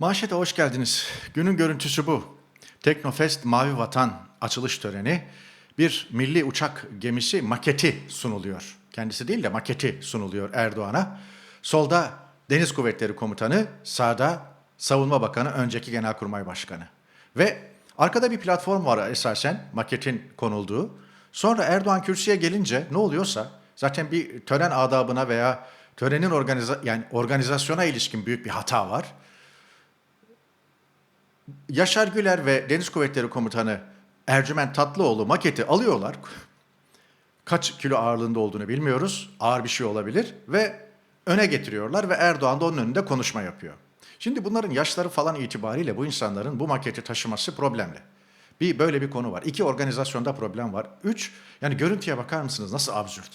Manşete hoş geldiniz. Günün görüntüsü bu. Teknofest Mavi Vatan açılış töreni bir milli uçak gemisi maketi sunuluyor. Kendisi değil de maketi sunuluyor Erdoğan'a. Solda Deniz Kuvvetleri Komutanı, sağda Savunma Bakanı, önceki Genelkurmay Başkanı. Ve arkada bir platform var esasen maketin konulduğu. Sonra Erdoğan kürsüye gelince ne oluyorsa zaten bir tören adabına veya törenin organiza yani organizasyona ilişkin büyük bir hata var. Yaşar Güler ve Deniz Kuvvetleri Komutanı Ercüment Tatlıoğlu maketi alıyorlar. Kaç kilo ağırlığında olduğunu bilmiyoruz. Ağır bir şey olabilir ve öne getiriyorlar ve Erdoğan da onun önünde konuşma yapıyor. Şimdi bunların yaşları falan itibariyle bu insanların bu maketi taşıması problemli. Bir böyle bir konu var. İki organizasyonda problem var. Üç, yani görüntüye bakar mısınız nasıl absürt?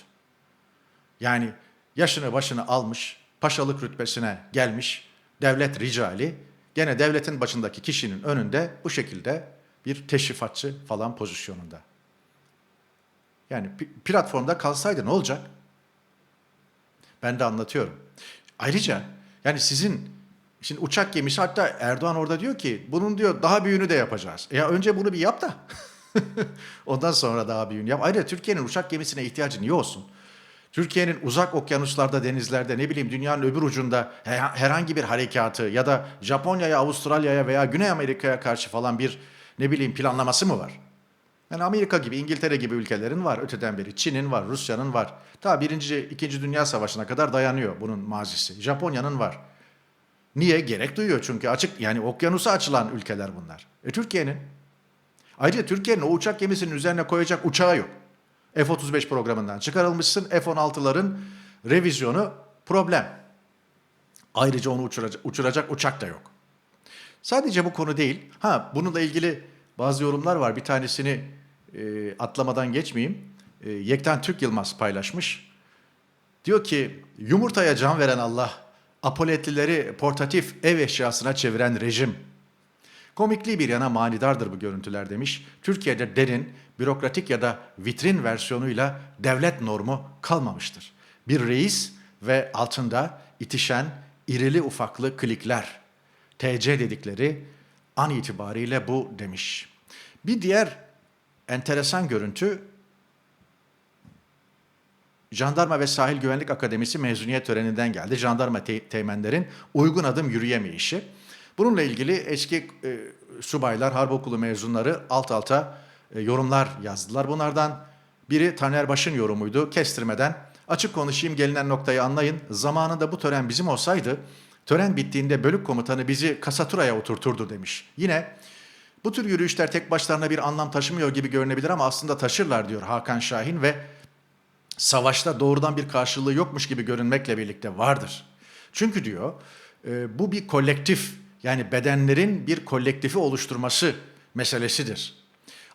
Yani yaşını başını almış, paşalık rütbesine gelmiş, devlet ricali, gene devletin başındaki kişinin önünde bu şekilde bir teşrifatçı falan pozisyonunda. Yani platformda kalsaydı ne olacak? Ben de anlatıyorum. Ayrıca yani sizin şimdi uçak gemisi hatta Erdoğan orada diyor ki bunun diyor daha büyüğünü de yapacağız. Ya önce bunu bir yap da ondan sonra daha büyüğünü yap. Ayrıca Türkiye'nin uçak gemisine ihtiyacı niye olsun? Türkiye'nin uzak okyanuslarda, denizlerde, ne bileyim dünyanın öbür ucunda he- herhangi bir harekatı ya da Japonya'ya, Avustralya'ya veya Güney Amerika'ya karşı falan bir ne bileyim planlaması mı var? Yani Amerika gibi, İngiltere gibi ülkelerin var öteden beri. Çin'in var, Rusya'nın var. Ta birinci, ikinci Dünya Savaşı'na kadar dayanıyor bunun mazisi. Japonya'nın var. Niye? Gerek duyuyor çünkü açık yani okyanusa açılan ülkeler bunlar. E Türkiye'nin. Ayrıca Türkiye'nin o uçak gemisinin üzerine koyacak uçağı yok. F-35 programından çıkarılmışsın. F-16'ların revizyonu problem. Ayrıca onu uçuracak, uçuracak uçak da yok. Sadece bu konu değil. Ha bununla ilgili bazı yorumlar var. Bir tanesini e, atlamadan geçmeyeyim. E, Yekten Türk Yılmaz paylaşmış. Diyor ki yumurtaya can veren Allah, apoletlileri portatif ev eşyasına çeviren rejim. Komikliği bir yana manidardır bu görüntüler demiş. Türkiye'de derin, bürokratik ya da vitrin versiyonuyla devlet normu kalmamıştır. Bir reis ve altında itişen irili ufaklı klikler. TC dedikleri an itibariyle bu demiş. Bir diğer enteresan görüntü Jandarma ve Sahil Güvenlik Akademisi mezuniyet töreninden geldi. Jandarma te- teğmenlerin uygun adım yürüyemeyişi. Bununla ilgili eski e, subaylar, harp okulu mezunları alt alta yorumlar yazdılar. Bunlardan biri Taner Baş'ın yorumuydu. Kestirmeden açık konuşayım gelinen noktayı anlayın. Zamanında bu tören bizim olsaydı tören bittiğinde bölük komutanı bizi kasaturaya oturturdu demiş. Yine bu tür yürüyüşler tek başlarına bir anlam taşımıyor gibi görünebilir ama aslında taşırlar diyor Hakan Şahin ve savaşta doğrudan bir karşılığı yokmuş gibi görünmekle birlikte vardır. Çünkü diyor e, bu bir kolektif yani bedenlerin bir kolektifi oluşturması meselesidir.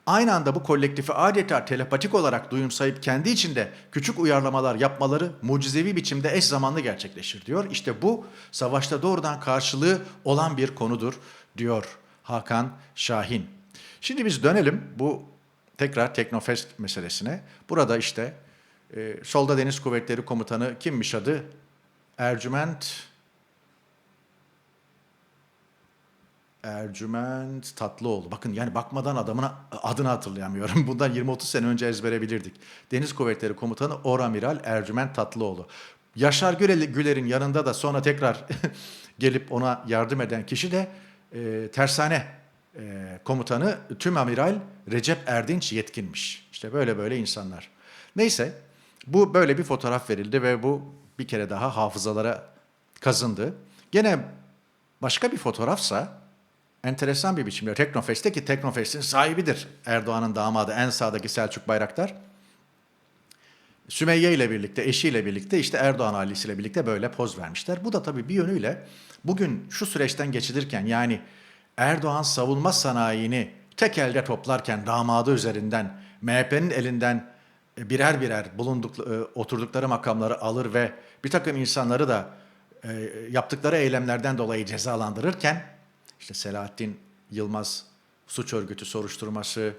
Aynı anda bu kolektifi adeta telepatik olarak duyumsayıp kendi içinde küçük uyarlamalar yapmaları mucizevi biçimde eş zamanlı gerçekleşir diyor. İşte bu savaşta doğrudan karşılığı olan bir konudur diyor Hakan Şahin. Şimdi biz dönelim bu tekrar Teknofest meselesine. Burada işte e, solda Deniz Kuvvetleri Komutanı kimmiş adı? Ercüment Ercüment Tatlıoğlu. Bakın yani bakmadan adamın adını hatırlayamıyorum. Bundan 20-30 sene önce ezbere bilirdik. Deniz Kuvvetleri Komutanı Oramiral Ercüment Tatlıoğlu. Yaşar Güler- Güler'in yanında da sonra tekrar gelip ona yardım eden kişi de e, tersane e, komutanı Tüm Amiral Recep Erdinç Yetkinmiş. İşte böyle böyle insanlar. Neyse bu böyle bir fotoğraf verildi ve bu bir kere daha hafızalara kazındı. Gene başka bir fotoğrafsa enteresan bir biçimde Teknofest'te ki Teknofest'in sahibidir Erdoğan'ın damadı en sağdaki Selçuk Bayraktar. Sümeyye ile birlikte, eşiyle birlikte işte Erdoğan ailesiyle birlikte böyle poz vermişler. Bu da tabii bir yönüyle bugün şu süreçten geçilirken yani Erdoğan savunma sanayini tek elde toplarken damadı üzerinden MHP'nin elinden e, birer birer bulunduk, e, oturdukları makamları alır ve bir takım insanları da e, yaptıkları eylemlerden dolayı cezalandırırken işte Selahattin Yılmaz suç örgütü soruşturması,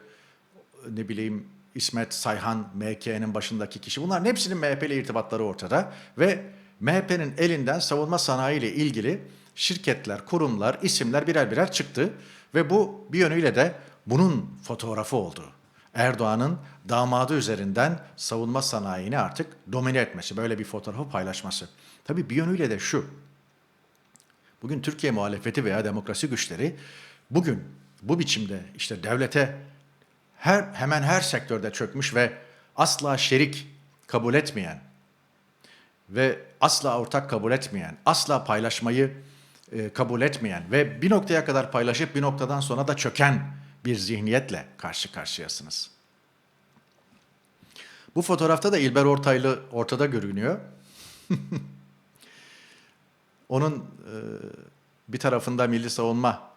ne bileyim İsmet Sayhan MHK'nin başındaki kişi bunların hepsinin MHP ile irtibatları ortada ve MHP'nin elinden savunma sanayi ile ilgili şirketler, kurumlar, isimler birer birer çıktı ve bu bir yönüyle de bunun fotoğrafı oldu. Erdoğan'ın damadı üzerinden savunma sanayini artık domine etmesi, böyle bir fotoğrafı paylaşması. Tabii bir yönüyle de şu. Bugün Türkiye muhalefeti veya demokrasi güçleri bugün bu biçimde işte devlete her hemen her sektörde çökmüş ve asla şerik kabul etmeyen ve asla ortak kabul etmeyen, asla paylaşmayı e, kabul etmeyen ve bir noktaya kadar paylaşıp bir noktadan sonra da çöken bir zihniyetle karşı karşıyasınız. Bu fotoğrafta da İlber Ortaylı ortada görünüyor. Onun e, bir tarafında Milli Savunma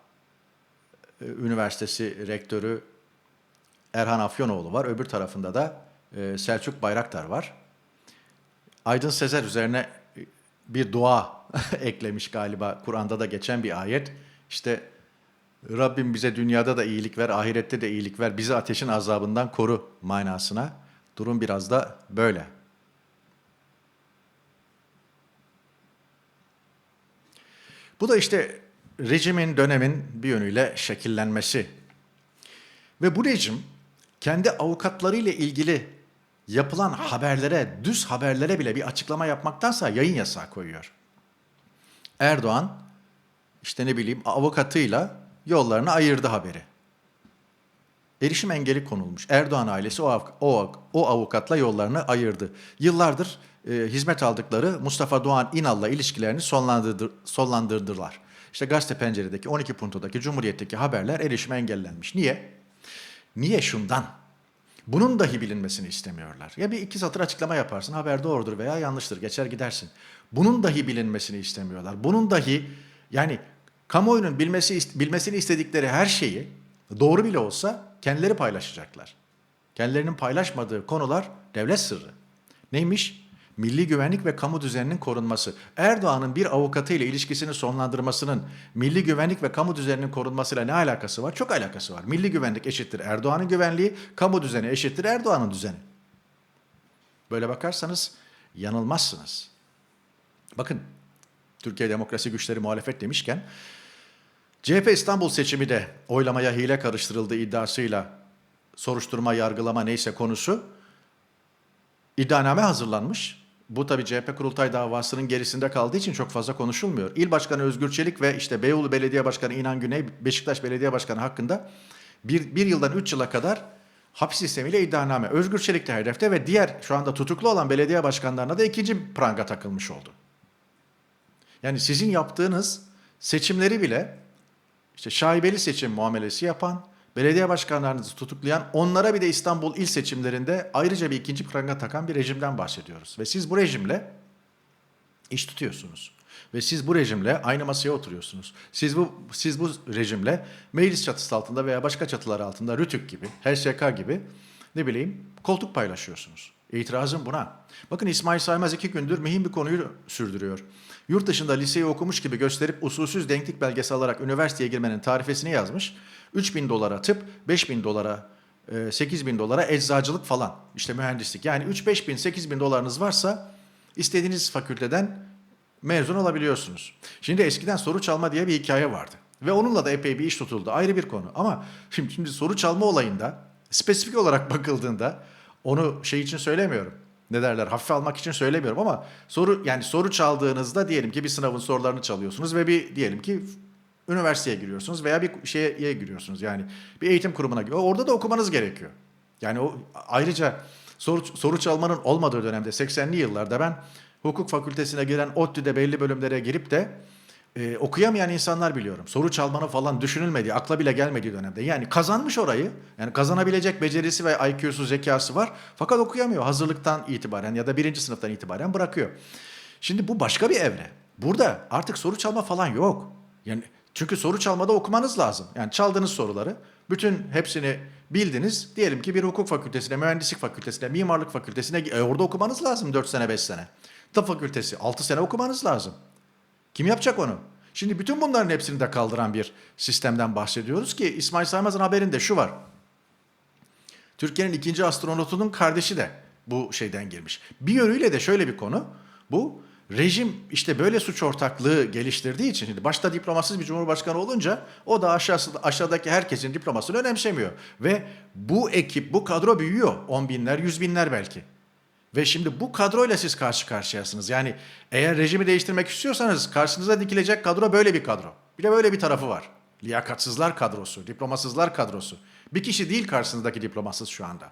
e, Üniversitesi rektörü Erhan Afyonoğlu var. Öbür tarafında da e, Selçuk Bayraktar var. Aydın Sezer üzerine bir dua eklemiş galiba. Kur'an'da da geçen bir ayet. İşte Rabbim bize dünyada da iyilik ver, ahirette de iyilik ver, bizi ateşin azabından koru manasına. Durum biraz da böyle. Bu da işte rejimin, dönemin bir yönüyle şekillenmesi. Ve bu rejim kendi avukatlarıyla ilgili yapılan haberlere, düz haberlere bile bir açıklama yapmaktansa yayın yasağı koyuyor. Erdoğan işte ne bileyim avukatıyla yollarını ayırdı haberi. Erişim engeli konulmuş. Erdoğan ailesi o, o, o avukatla yollarını ayırdı. Yıllardır e, hizmet aldıkları Mustafa Doğan İnal'la ilişkilerini sonlandırdı, sonlandırdılar. İşte gazete penceredeki 12 puntodaki Cumhuriyet'teki haberler erişime engellenmiş. Niye? Niye şundan? Bunun dahi bilinmesini istemiyorlar. Ya bir iki satır açıklama yaparsın, haber doğrudur veya yanlıştır, geçer gidersin. Bunun dahi bilinmesini istemiyorlar. Bunun dahi yani kamuoyunun bilmesi bilmesini istedikleri her şeyi doğru bile olsa kendileri paylaşacaklar. Kendilerinin paylaşmadığı konular devlet sırrı. Neymiş? Milli güvenlik ve kamu düzeninin korunması. Erdoğan'ın bir avukatıyla ilişkisini sonlandırmasının milli güvenlik ve kamu düzeninin korunmasıyla ne alakası var? Çok alakası var. Milli güvenlik eşittir Erdoğan'ın güvenliği, kamu düzeni eşittir Erdoğan'ın düzeni. Böyle bakarsanız yanılmazsınız. Bakın Türkiye Demokrasi Güçleri muhalefet demişken CHP İstanbul seçimi de oylamaya hile karıştırıldığı iddiasıyla soruşturma, yargılama neyse konusu iddianame hazırlanmış. Bu tabii CHP kurultay davasının gerisinde kaldığı için çok fazla konuşulmuyor. İl Başkanı Özgür Çelik ve işte Beyoğlu Belediye Başkanı İnan Güney, Beşiktaş Belediye Başkanı hakkında bir, bir yıldan üç yıla kadar hapis sistemiyle iddianame. Özgür Çelik de hedefte ve diğer şu anda tutuklu olan belediye başkanlarına da ikinci pranga takılmış oldu. Yani sizin yaptığınız seçimleri bile işte şaibeli seçim muamelesi yapan, belediye başkanlarınızı tutuklayan, onlara bir de İstanbul il seçimlerinde ayrıca bir ikinci pranga takan bir rejimden bahsediyoruz. Ve siz bu rejimle iş tutuyorsunuz. Ve siz bu rejimle aynı masaya oturuyorsunuz. Siz bu siz bu rejimle meclis çatısı altında veya başka çatılar altında Rütük gibi, HSK gibi ne bileyim koltuk paylaşıyorsunuz. İtirazım buna. Bakın İsmail Saymaz iki gündür mühim bir konuyu sürdürüyor. Yurt dışında liseyi okumuş gibi gösterip usulsüz denklik belgesi alarak üniversiteye girmenin tarifesini yazmış. 3 bin dolara tıp, 5 bin dolara, 8 bin dolara eczacılık falan. İşte mühendislik. Yani 3-5 bin, 8 bin dolarınız varsa istediğiniz fakülteden mezun olabiliyorsunuz. Şimdi eskiden soru çalma diye bir hikaye vardı. Ve onunla da epey bir iş tutuldu. Ayrı bir konu. Ama şimdi, şimdi soru çalma olayında spesifik olarak bakıldığında onu şey için söylemiyorum. Ne derler? Hafife almak için söylemiyorum ama soru yani soru çaldığınızda diyelim ki bir sınavın sorularını çalıyorsunuz ve bir diyelim ki üniversiteye giriyorsunuz veya bir şeye giriyorsunuz. Yani bir eğitim kurumuna giriyor. Orada da okumanız gerekiyor. Yani o ayrıca soru, soru çalmanın olmadığı dönemde 80'li yıllarda ben hukuk fakültesine giren ODTÜ'de belli bölümlere girip de e, okuyamayan insanlar biliyorum. Soru çalmanı falan düşünülmediği, akla bile gelmediği dönemde. Yani kazanmış orayı. Yani kazanabilecek becerisi ve IQ'su, zekası var. Fakat okuyamıyor hazırlıktan itibaren ya da birinci sınıftan itibaren bırakıyor. Şimdi bu başka bir evre. Burada artık soru çalma falan yok. Yani çünkü soru çalmada okumanız lazım. Yani çaldığınız soruları bütün hepsini bildiniz. Diyelim ki bir hukuk fakültesine, mühendislik fakültesine, mimarlık fakültesine e, orada okumanız lazım 4 sene 5 sene. Tıp fakültesi 6 sene okumanız lazım. Kim yapacak onu? Şimdi bütün bunların hepsini de kaldıran bir sistemden bahsediyoruz ki İsmail Saymaz'ın haberinde şu var. Türkiye'nin ikinci astronotunun kardeşi de bu şeyden girmiş. Bir yönüyle de şöyle bir konu. Bu rejim işte böyle suç ortaklığı geliştirdiği için şimdi başta diplomasız bir cumhurbaşkanı olunca o da aşağısı, aşağıdaki herkesin diplomasını önemsemiyor. Ve bu ekip, bu kadro büyüyor. On binler, yüz binler belki. Ve şimdi bu kadroyla siz karşı karşıyasınız. Yani eğer rejimi değiştirmek istiyorsanız karşınıza dikilecek kadro böyle bir kadro. Bir de böyle bir tarafı var. Liyakatsızlar kadrosu, diplomasızlar kadrosu. Bir kişi değil karşınızdaki diplomasız şu anda.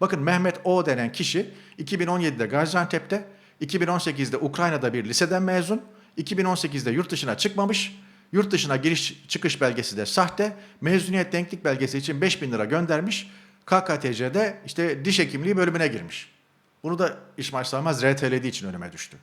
Bakın Mehmet O denen kişi 2017'de Gaziantep'te, 2018'de Ukrayna'da bir liseden mezun, 2018'de yurt dışına çıkmamış, yurt dışına giriş çıkış belgesi de sahte, mezuniyet denklik belgesi için 5000 lira göndermiş, KKTC'de işte diş hekimliği bölümüne girmiş. Bunu da İsmail Saymaz RTL'diği için önüme düştü.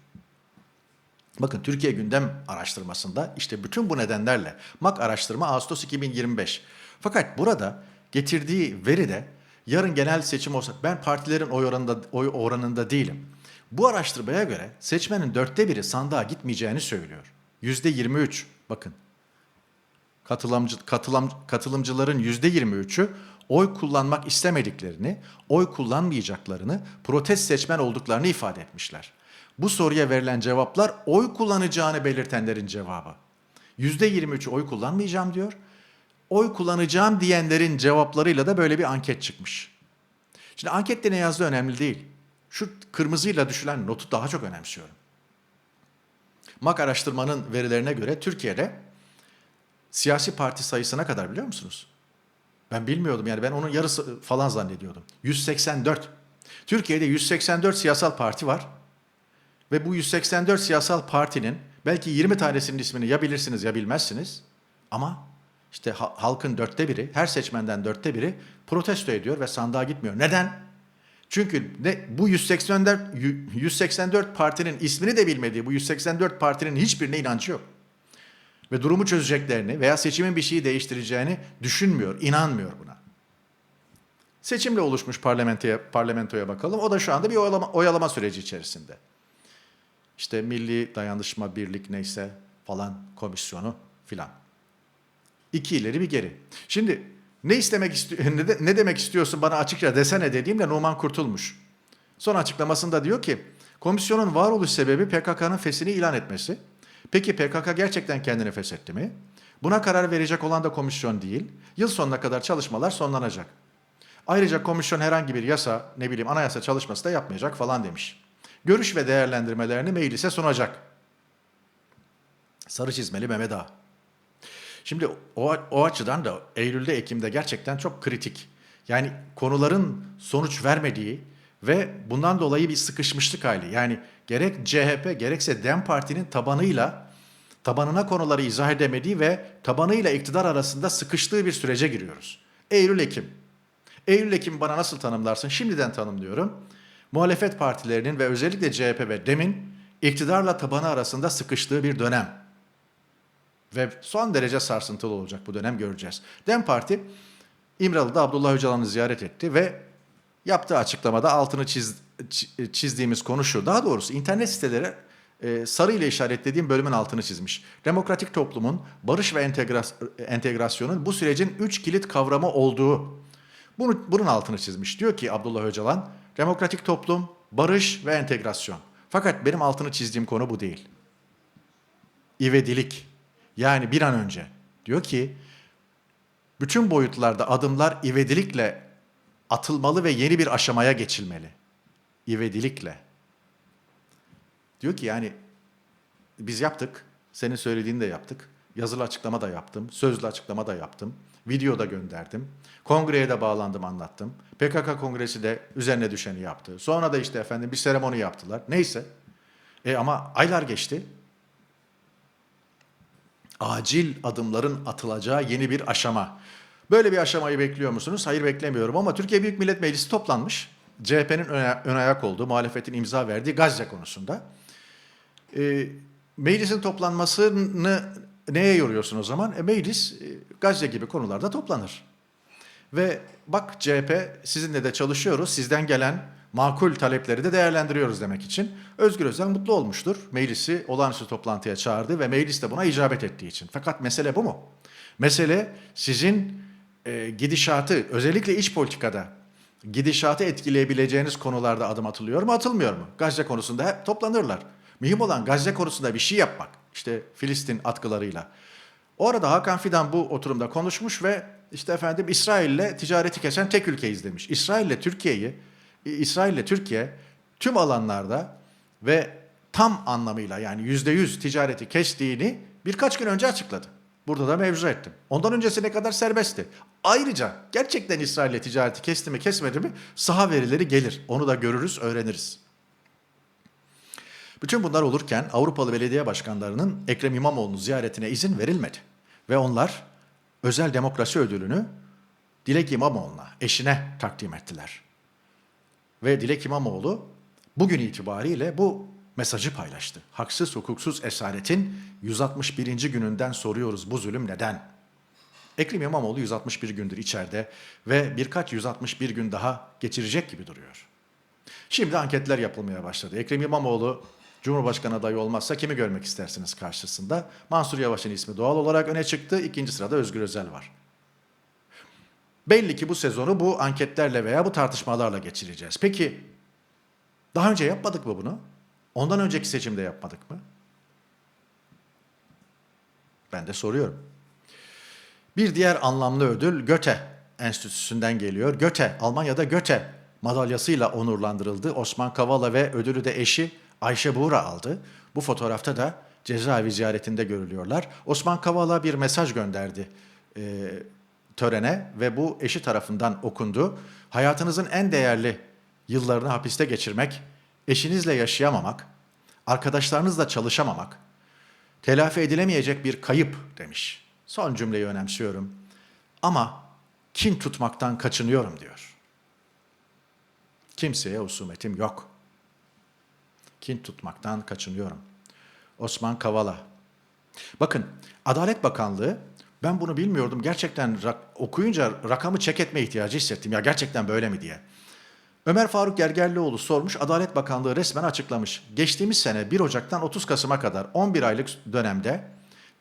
Bakın Türkiye gündem araştırmasında işte bütün bu nedenlerle MAK araştırma Ağustos 2025. Fakat burada getirdiği veri de yarın genel seçim olsa ben partilerin oy oranında, oy oranında değilim. Bu araştırmaya göre seçmenin dörtte biri sandığa gitmeyeceğini söylüyor. Yüzde 23 bakın katılımcı, katılam, katılımcıların yüzde 23'ü oy kullanmak istemediklerini, oy kullanmayacaklarını, protest seçmen olduklarını ifade etmişler. Bu soruya verilen cevaplar oy kullanacağını belirtenlerin cevabı. Yüzde 23'ü oy kullanmayacağım diyor. Oy kullanacağım diyenlerin cevaplarıyla da böyle bir anket çıkmış. Şimdi ankette ne yazdığı önemli değil. Şu kırmızıyla düşülen notu daha çok önemsiyorum. MAK araştırmanın verilerine göre Türkiye'de siyasi parti sayısına kadar biliyor musunuz? Ben bilmiyordum yani ben onun yarısı falan zannediyordum. 184. Türkiye'de 184 siyasal parti var. Ve bu 184 siyasal partinin belki 20 tanesinin ismini ya bilirsiniz ya bilmezsiniz. Ama işte ha- halkın dörtte biri, her seçmenden dörtte biri protesto ediyor ve sandığa gitmiyor. Neden? Çünkü ne, bu 184, 184 partinin ismini de bilmediği bu 184 partinin hiçbirine inancı yok ve durumu çözeceklerini veya seçimin bir şeyi değiştireceğini düşünmüyor, inanmıyor buna. Seçimle oluşmuş parlamentoya, parlamentoya bakalım. O da şu anda bir oyalama, oyalama süreci içerisinde. İşte Milli Dayanışma Birlik neyse falan komisyonu filan. İki ileri bir geri. Şimdi ne istemek istiyor, ne, de- ne demek istiyorsun bana açıkça desene dediğimde Numan Kurtulmuş. Son açıklamasında diyor ki komisyonun varoluş sebebi PKK'nın fesini ilan etmesi. Peki PKK gerçekten kendini feshetti mi? Buna karar verecek olan da komisyon değil. Yıl sonuna kadar çalışmalar sonlanacak. Ayrıca komisyon herhangi bir yasa, ne bileyim anayasa çalışması da yapmayacak falan demiş. Görüş ve değerlendirmelerini meclise sunacak. Sarı çizmeli Mehmet Ağa. Şimdi o, o açıdan da Eylül'de, Ekim'de gerçekten çok kritik. Yani konuların sonuç vermediği ve bundan dolayı bir sıkışmışlık hali. Yani gerek CHP gerekse DEM Parti'nin tabanıyla tabanına konuları izah edemediği ve tabanıyla iktidar arasında sıkıştığı bir sürece giriyoruz. Eylül-Ekim. Eylül-Ekim bana nasıl tanımlarsın? Şimdiden tanımlıyorum. Muhalefet partilerinin ve özellikle CHP ve DEM'in iktidarla tabanı arasında sıkıştığı bir dönem. Ve son derece sarsıntılı olacak bu dönem göreceğiz. DEM Parti İmralı'da Abdullah Öcalan'ı ziyaret etti ve yaptığı açıklamada altını çiz, çi- çizdiğimiz konu şu. Daha doğrusu internet siteleri e, sarı ile işaretlediğim bölümün altını çizmiş. Demokratik toplumun barış ve entegras, entegrasyonun bu sürecin üç kilit kavramı olduğu. Bunu, bunun altını çizmiş. Diyor ki Abdullah Öcalan, demokratik toplum, barış ve entegrasyon. Fakat benim altını çizdiğim konu bu değil ivedilik. Yani bir an önce diyor ki bütün boyutlarda adımlar ivedilikle atılmalı ve yeni bir aşamaya geçilmeli. İvedilikle. Diyor ki yani biz yaptık. Senin söylediğini de yaptık. Yazılı açıklama da yaptım. Sözlü açıklama da yaptım. Video da gönderdim. Kongreye de bağlandım anlattım. PKK kongresi de üzerine düşeni yaptı. Sonra da işte efendim bir seremoni yaptılar. Neyse. E ama aylar geçti acil adımların atılacağı yeni bir aşama. Böyle bir aşamayı bekliyor musunuz? Hayır beklemiyorum ama Türkiye Büyük Millet Meclisi toplanmış. CHP'nin ön, ayak olduğu, muhalefetin imza verdiği Gazze konusunda. E, meclisin toplanmasını neye yoruyorsun o zaman? E, meclis e, Gazze gibi konularda toplanır. Ve bak CHP sizinle de çalışıyoruz. Sizden gelen makul talepleri de değerlendiriyoruz demek için. Özgür Özel mutlu olmuştur. Meclisi olağanüstü toplantıya çağırdı ve meclis de buna icabet ettiği için. Fakat mesele bu mu? Mesele sizin e, gidişatı özellikle iç politikada gidişatı etkileyebileceğiniz konularda adım atılıyor mu atılmıyor mu? Gazze konusunda hep toplanırlar. Mühim olan Gazze konusunda bir şey yapmak. İşte Filistin atkılarıyla. O arada Hakan Fidan bu oturumda konuşmuş ve işte efendim İsrail'le ticareti kesen tek ülkeyiz demiş. İsrail'le Türkiye'yi, İsrail'le Türkiye tüm alanlarda ve tam anlamıyla yani yüzde yüz ticareti kestiğini birkaç gün önce açıkladı. Burada da mevzu ettim. Ondan öncesine kadar serbestti. Ayrıca gerçekten İsrail'le ticareti kesti mi kesmedi mi saha verileri gelir. Onu da görürüz, öğreniriz. Bütün bunlar olurken Avrupalı belediye başkanlarının Ekrem İmamoğlu'nun ziyaretine izin verilmedi. Ve onlar özel demokrasi ödülünü Dilek İmamoğlu'na, eşine takdim ettiler. Ve Dilek İmamoğlu bugün itibariyle bu mesajı paylaştı. Haksız hukuksuz esaretin 161. gününden soruyoruz bu zulüm neden? Ekrem İmamoğlu 161 gündür içeride ve birkaç 161 gün daha geçirecek gibi duruyor. Şimdi anketler yapılmaya başladı. Ekrem İmamoğlu Cumhurbaşkanı adayı olmazsa kimi görmek istersiniz karşısında? Mansur Yavaş'ın ismi doğal olarak öne çıktı. İkinci sırada Özgür Özel var. Belli ki bu sezonu bu anketlerle veya bu tartışmalarla geçireceğiz. Peki daha önce yapmadık mı bunu? Ondan önceki seçimde yapmadık mı? Ben de soruyorum. Bir diğer anlamlı ödül Göte Enstitüsü'nden geliyor. Göte, Almanya'da Göte madalyasıyla onurlandırıldı. Osman Kavala ve ödülü de eşi Ayşe Buğra aldı. Bu fotoğrafta da cezaevi ziyaretinde görülüyorlar. Osman Kavala bir mesaj gönderdi e, törene ve bu eşi tarafından okundu. Hayatınızın en değerli yıllarını hapiste geçirmek, eşinizle yaşayamamak, arkadaşlarınızla çalışamamak, telafi edilemeyecek bir kayıp demiş. Son cümleyi önemsiyorum. Ama kin tutmaktan kaçınıyorum diyor. Kimseye husumetim yok. Kin tutmaktan kaçınıyorum. Osman Kavala. Bakın Adalet Bakanlığı ben bunu bilmiyordum. Gerçekten rak- okuyunca rakamı çek etme ihtiyacı hissettim. Ya gerçekten böyle mi diye. Ömer Faruk Gergerlioğlu sormuş, Adalet Bakanlığı resmen açıklamış. Geçtiğimiz sene 1 Ocak'tan 30 Kasım'a kadar 11 aylık dönemde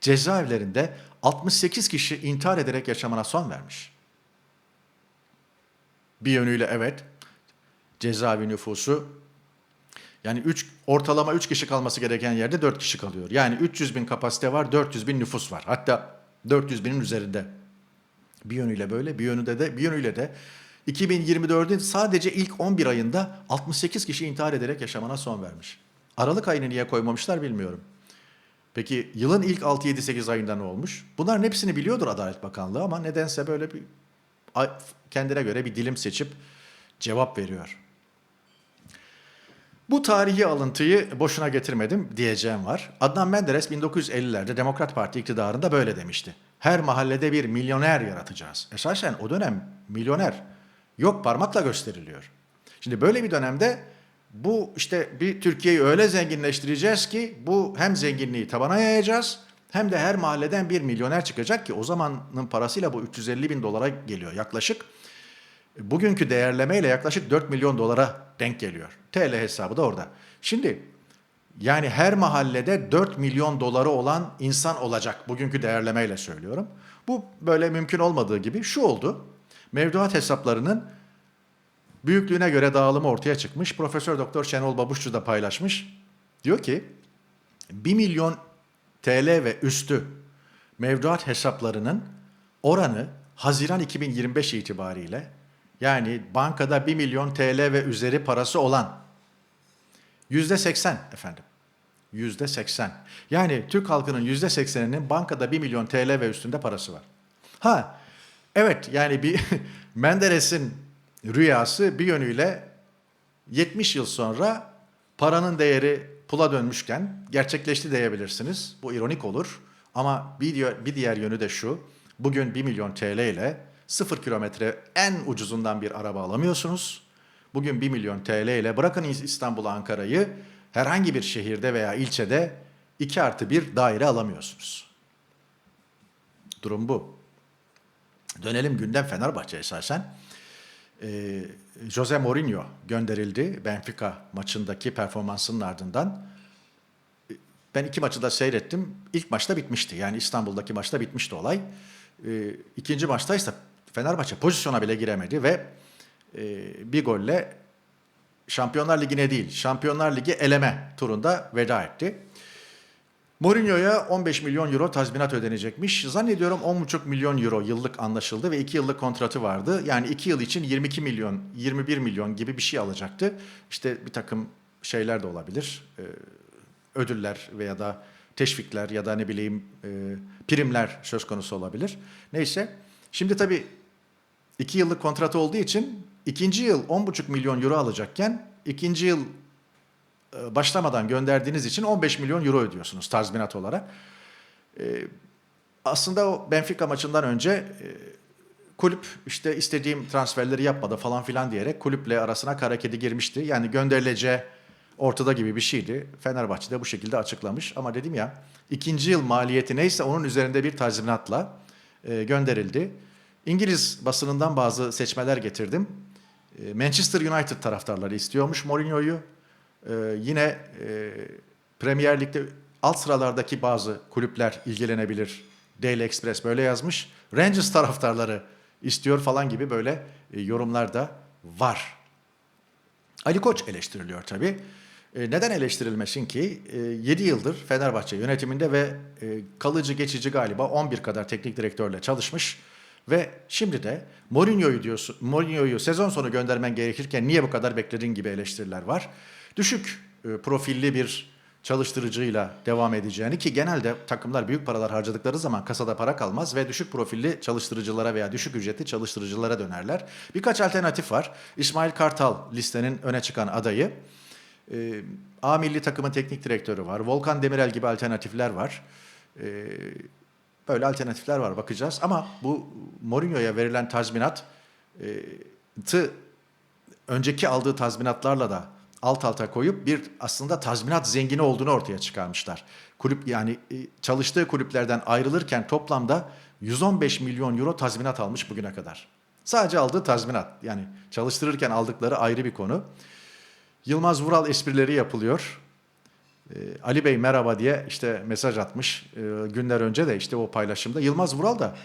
cezaevlerinde 68 kişi intihar ederek yaşamına son vermiş. Bir yönüyle evet, cezaevi nüfusu yani 3 ortalama 3 kişi kalması gereken yerde 4 kişi kalıyor. Yani 300 bin kapasite var, 400 bin nüfus var. Hatta 400 binin üzerinde. Bir yönüyle böyle, bir yönüyle de bir yönüyle de 2024'ün sadece ilk 11 ayında 68 kişi intihar ederek yaşamına son vermiş. Aralık ayını niye koymamışlar bilmiyorum. Peki yılın ilk 6-7-8 ayında ne olmuş? Bunların hepsini biliyordur Adalet Bakanlığı ama nedense böyle bir kendine göre bir dilim seçip cevap veriyor. Bu tarihi alıntıyı boşuna getirmedim diyeceğim var. Adnan Menderes 1950'lerde Demokrat Parti iktidarında böyle demişti. Her mahallede bir milyoner yaratacağız. Esasen o dönem milyoner yok parmakla gösteriliyor. Şimdi böyle bir dönemde bu işte bir Türkiye'yi öyle zenginleştireceğiz ki bu hem zenginliği tabana yayacağız hem de her mahalleden bir milyoner çıkacak ki o zamanın parasıyla bu 350 bin dolara geliyor yaklaşık. Bugünkü değerlemeyle yaklaşık 4 milyon dolara denk geliyor. TL hesabı da orada. Şimdi yani her mahallede 4 milyon doları olan insan olacak. Bugünkü değerlemeyle söylüyorum. Bu böyle mümkün olmadığı gibi şu oldu. Mevduat hesaplarının büyüklüğüne göre dağılımı ortaya çıkmış. Profesör Doktor Şenol Babuşçu da paylaşmış. Diyor ki 1 milyon TL ve üstü mevduat hesaplarının oranı Haziran 2025 itibariyle yani bankada 1 milyon TL ve üzeri parası olan yüzde 80 efendim. Yüzde 80. Yani Türk halkının yüzde 80'inin bankada 1 milyon TL ve üstünde parası var. Ha evet yani bir Menderes'in rüyası bir yönüyle 70 yıl sonra paranın değeri pula dönmüşken gerçekleşti diyebilirsiniz. Bu ironik olur. Ama bir diğer, bir diğer yönü de şu. Bugün 1 milyon TL ile 0 kilometre en ucuzundan bir araba alamıyorsunuz. Bugün 1 milyon TL ile bırakın İstanbul, Ankara'yı herhangi bir şehirde veya ilçede 2 artı 1 daire alamıyorsunuz. Durum bu. Dönelim gündem Fenerbahçe esasen. Ee, Jose Mourinho gönderildi Benfica maçındaki performansının ardından. Ben iki maçı da seyrettim. İlk maçta bitmişti. Yani İstanbul'daki maçta bitmişti olay. Ee, ikinci maçtaysa Fenerbahçe pozisyona bile giremedi ve e, bir golle Şampiyonlar Ligi'ne değil, Şampiyonlar Ligi eleme turunda veda etti. Mourinho'ya 15 milyon euro tazminat ödenecekmiş. Zannediyorum 10,5 milyon euro yıllık anlaşıldı ve 2 yıllık kontratı vardı. Yani 2 yıl için 22 milyon, 21 milyon gibi bir şey alacaktı. İşte bir takım şeyler de olabilir. Ee, ödüller veya da teşvikler ya da ne bileyim e, primler söz konusu olabilir. Neyse. Şimdi tabii 2 yıllık kontratı olduğu için ikinci yıl 10,5 milyon euro alacakken ikinci yıl başlamadan gönderdiğiniz için 15 milyon euro ödüyorsunuz tazminat olarak. E, aslında o Benfica maçından önce e, kulüp işte istediğim transferleri yapmadı falan filan diyerek kulüple arasına kara kedi girmişti. Yani gönderileceği ortada gibi bir şeydi. Fenerbahçe de bu şekilde açıklamış. Ama dedim ya ikinci yıl maliyeti neyse onun üzerinde bir tazminatla e, gönderildi. İngiliz basınından bazı seçmeler getirdim. E, Manchester United taraftarları istiyormuş Mourinho'yu. E, yine e, Premier Lig'de alt sıralardaki bazı kulüpler ilgilenebilir. Daily Express böyle yazmış. Rangers taraftarları istiyor falan gibi böyle e, yorumlar da var. Ali Koç eleştiriliyor tabii. E, neden eleştirilmesin ki? E, 7 yıldır Fenerbahçe yönetiminde ve e, kalıcı geçici galiba 11 kadar teknik direktörle çalışmış ve şimdi de Mourinho'yu diyorsun, Mourinho'yu sezon sonu göndermen gerekirken niye bu kadar bekledin gibi eleştiriler var. Düşük e, profilli bir çalıştırıcıyla devam edeceğini ki genelde takımlar büyük paralar harcadıkları zaman kasada para kalmaz ve düşük profilli çalıştırıcılara veya düşük ücretli çalıştırıcılara dönerler. Birkaç alternatif var. İsmail Kartal listenin öne çıkan adayı. Ee, A milli takımın teknik direktörü var. Volkan Demirel gibi alternatifler var. Ee, böyle alternatifler var bakacağız. Ama bu Mourinho'ya verilen tazminat e, tı önceki aldığı tazminatlarla da alt alta koyup bir aslında tazminat zengini olduğunu ortaya çıkarmışlar. Kulüp yani e, çalıştığı kulüplerden ayrılırken toplamda 115 milyon euro tazminat almış bugüne kadar. Sadece aldığı tazminat yani çalıştırırken aldıkları ayrı bir konu. Yılmaz Vural esprileri yapılıyor. Ee, Ali Bey merhaba diye işte mesaj atmış e, günler önce de işte o paylaşımda. Yılmaz Vural da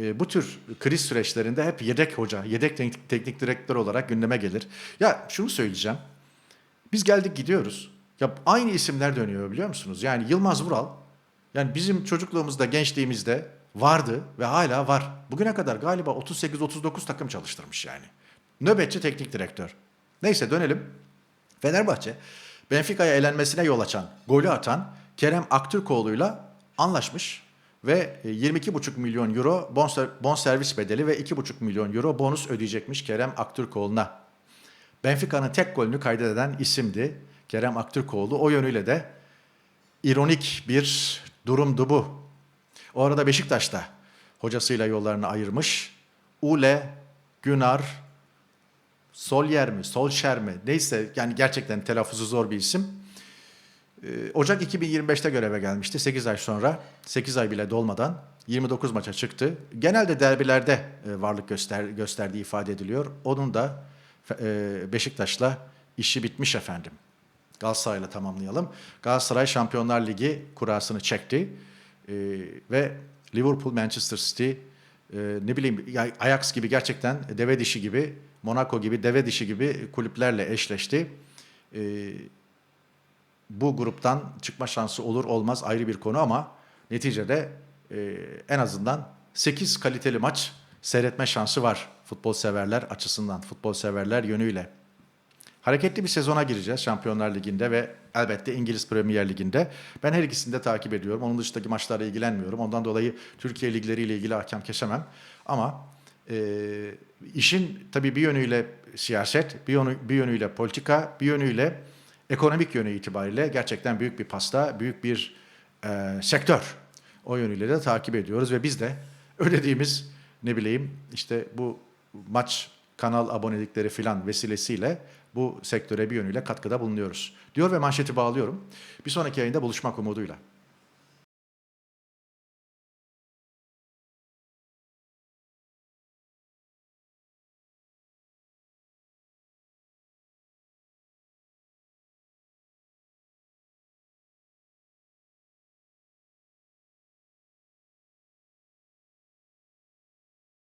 e, bu tür kriz süreçlerinde hep yedek hoca, yedek teknik direktör olarak gündeme gelir. Ya şunu söyleyeceğim. Biz geldik gidiyoruz. Ya aynı isimler dönüyor biliyor musunuz? Yani Yılmaz Vural yani bizim çocukluğumuzda, gençliğimizde vardı ve hala var. Bugüne kadar galiba 38-39 takım çalıştırmış yani. Nöbetçi teknik direktör. Neyse dönelim. Fenerbahçe Benfica'ya elenmesine yol açan, golü atan Kerem Aktürkoğlu'yla anlaşmış ve 22,5 milyon euro bonser- bonservis bedeli ve 2,5 milyon euro bonus ödeyecekmiş Kerem Aktürkoğlu'na. Benfica'nın tek golünü kaydeden isimdi Kerem Aktürkoğlu. O yönüyle de ironik bir durumdu bu. O arada Beşiktaş'ta hocasıyla yollarını ayırmış. Ule Günar Solyer mi, Solşer mi neyse yani gerçekten telaffuzu zor bir isim. Ee, Ocak 2025'te göreve gelmişti 8 ay sonra 8 ay bile dolmadan 29 maça çıktı. Genelde derbilerde e, varlık göster gösterdiği ifade ediliyor. Onun da Beşiktaş'la işi bitmiş efendim. Galatasaray'la tamamlayalım. Galatasaray Şampiyonlar Ligi kurasını çekti. E, ve Liverpool, Manchester City, e, ne bileyim Ajax gibi gerçekten deve dişi gibi, Monaco gibi deve dişi gibi kulüplerle eşleşti. E, bu gruptan çıkma şansı olur olmaz ayrı bir konu ama neticede e, en azından 8 kaliteli maç seyretme şansı var futbol severler açısından, futbol severler yönüyle. Hareketli bir sezona gireceğiz Şampiyonlar Ligi'nde ve elbette İngiliz Premier Ligi'nde. Ben her ikisini de takip ediyorum. Onun dışındaki maçlarla ilgilenmiyorum. Ondan dolayı Türkiye ligleriyle ilgili hakem kesemem. Ama e, işin tabii bir yönüyle siyaset, bir, yönü, bir yönüyle politika, bir yönüyle ekonomik yönü itibariyle gerçekten büyük bir pasta, büyük bir e, sektör. O yönüyle de takip ediyoruz ve biz de ödediğimiz ne bileyim işte bu maç kanal abonelikleri filan vesilesiyle bu sektöre bir yönüyle katkıda bulunuyoruz. Diyor ve manşeti bağlıyorum. Bir sonraki yayında buluşmak umuduyla.